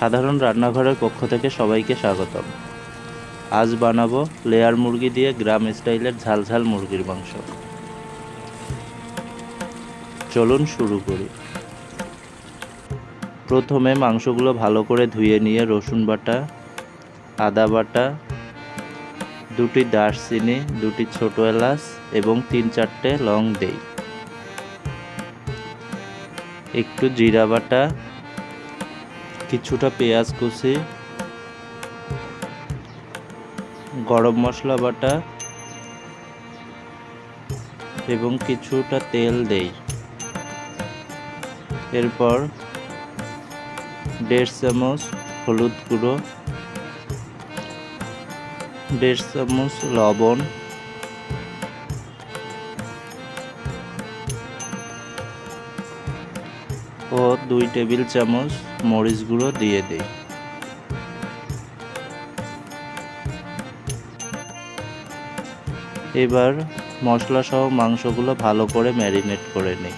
সাধারণ রান্নাঘরের পক্ষ থেকে সবাইকে স্বাগতম। আজ বানাবো লেয়ার মুরগি দিয়ে গ্রাম স্টাইলের ঝালঝাল মুরগির মাংস। চলুন শুরু করি। প্রথমে মাংসগুলো ভালো করে ধুয়ে নিয়ে রসুন বাটা, আদা বাটা, দুটি দারচিনি, দুটি ছোট এলাচ এবং তিন চারটে লং দেই। একটু জিরা বাটা কিছুটা পেঁয়াজ কুচি, গরম মশলা বাটা এবং কিছুটা তেল দেই। এরপর দেড় চামচ হলুদ গুঁড়ো, দেড় চামচ লবণ ও দুই টেবিল চামচ মরিচ গুঁড়ো দিয়ে দিই। এবার মশলা সহ মাংসগুলো ভালো করে ম্যারিনেট করে নিই।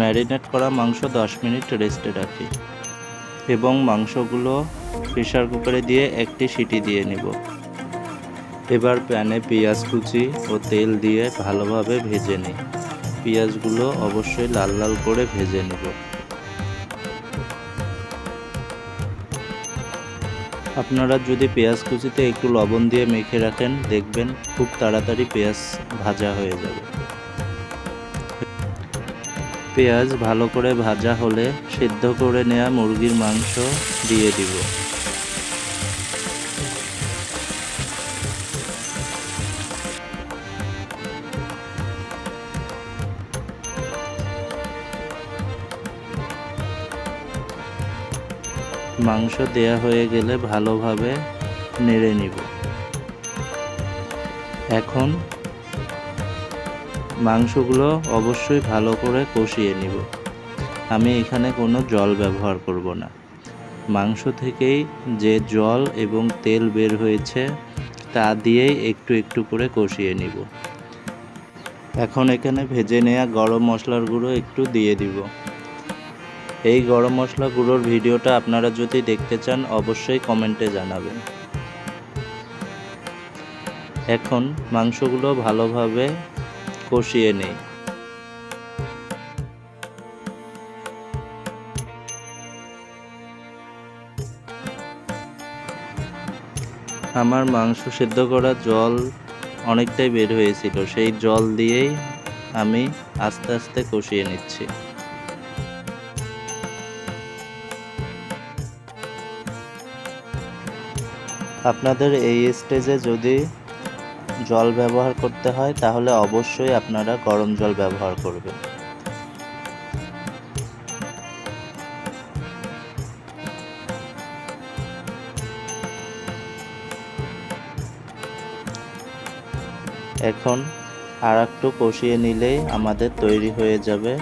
ম্যারিনেট করা মাংস দশ মিনিট রেস্টে রাখি এবং মাংসগুলো প্রেশার কুকারে দিয়ে একটি সিটি দিয়ে নিব। এবার প্যানে পেঁয়াজ কুচি ও তেল দিয়ে ভালোভাবে ভেজে নিই। পেঁয়াজগুলো অবশ্যই লাল লাল করে ভেজে নেব। আপনারা যদি পেঁয়াজ কুচিতে একটু লবণ দিয়ে মেখে রাখেন, দেখবেন খুব তাড়াতাড়ি পেঁয়াজ ভাজা হয়ে যাবে। পেঁয়াজ ভালো করে ভাজা হলে সিদ্ধ করে নেওয়া মুরগির মাংস দিয়ে দিব। মাংস দেয়া হয়ে গেলে ভালোভাবে নেড়ে নিব। এখন মাংসগুলো অবশ্যই ভালো করে কষিয়ে নিব। আমি এখানে কোনো জল ব্যবহার করব না। মাংস থেকেই যে জল এবং তেল বের হয়েছে, তা দিয়েই একটু একটু করে কষিয়ে নিব। এখন এখানে ভেজে নেওয়া গরম মশলার গুঁড়ো একটু দিয়ে দিব। এই গরম মশলা গুঁড়োর ভিডিওটা আপনারা যদি দেখতে চান, অবশ্যই কমেন্টে জানাবেন। এখন মাংসগুলো ভালোভাবে কষিয়ে নেই। আমার মাংস সেদ্ধ করা জল অনেকটাই বের হয়েছিল, সেই জল দিয়েই আমি আস্তে আস্তে কষিয়ে নিচ্ছি। আপনাদের এই স্টেজে যদি জল ব্যবহার করতে হয়, তাহলে অবশ্যই আপনারা গরম জল ব্যবহার করবেন। এখন আর একটু কষিয়ে নিলেই আমাদের তৈরি হয়ে যাবে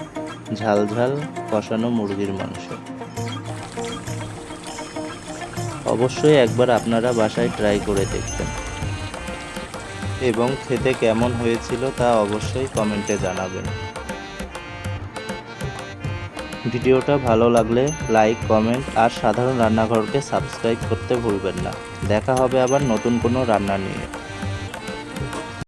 ঝাল ঝাল কষানো মুরগির মাংস। অবশ্যই একবার আপনারা বাসায় ট্রাই করে দেখবেন। এবং খেতে কেমন হয়েছিল তা অবশ্যই কমেন্টে জানাবেন। ভিডিওটা ভালো লাগলে লাইক কমেন্ট আর সাধারণ রান্নাঘরকে সাবস্ক্রাইব করতে ভুলবেন না। দেখা হবে আবার নতুন কোনো রান্না নিয়ে।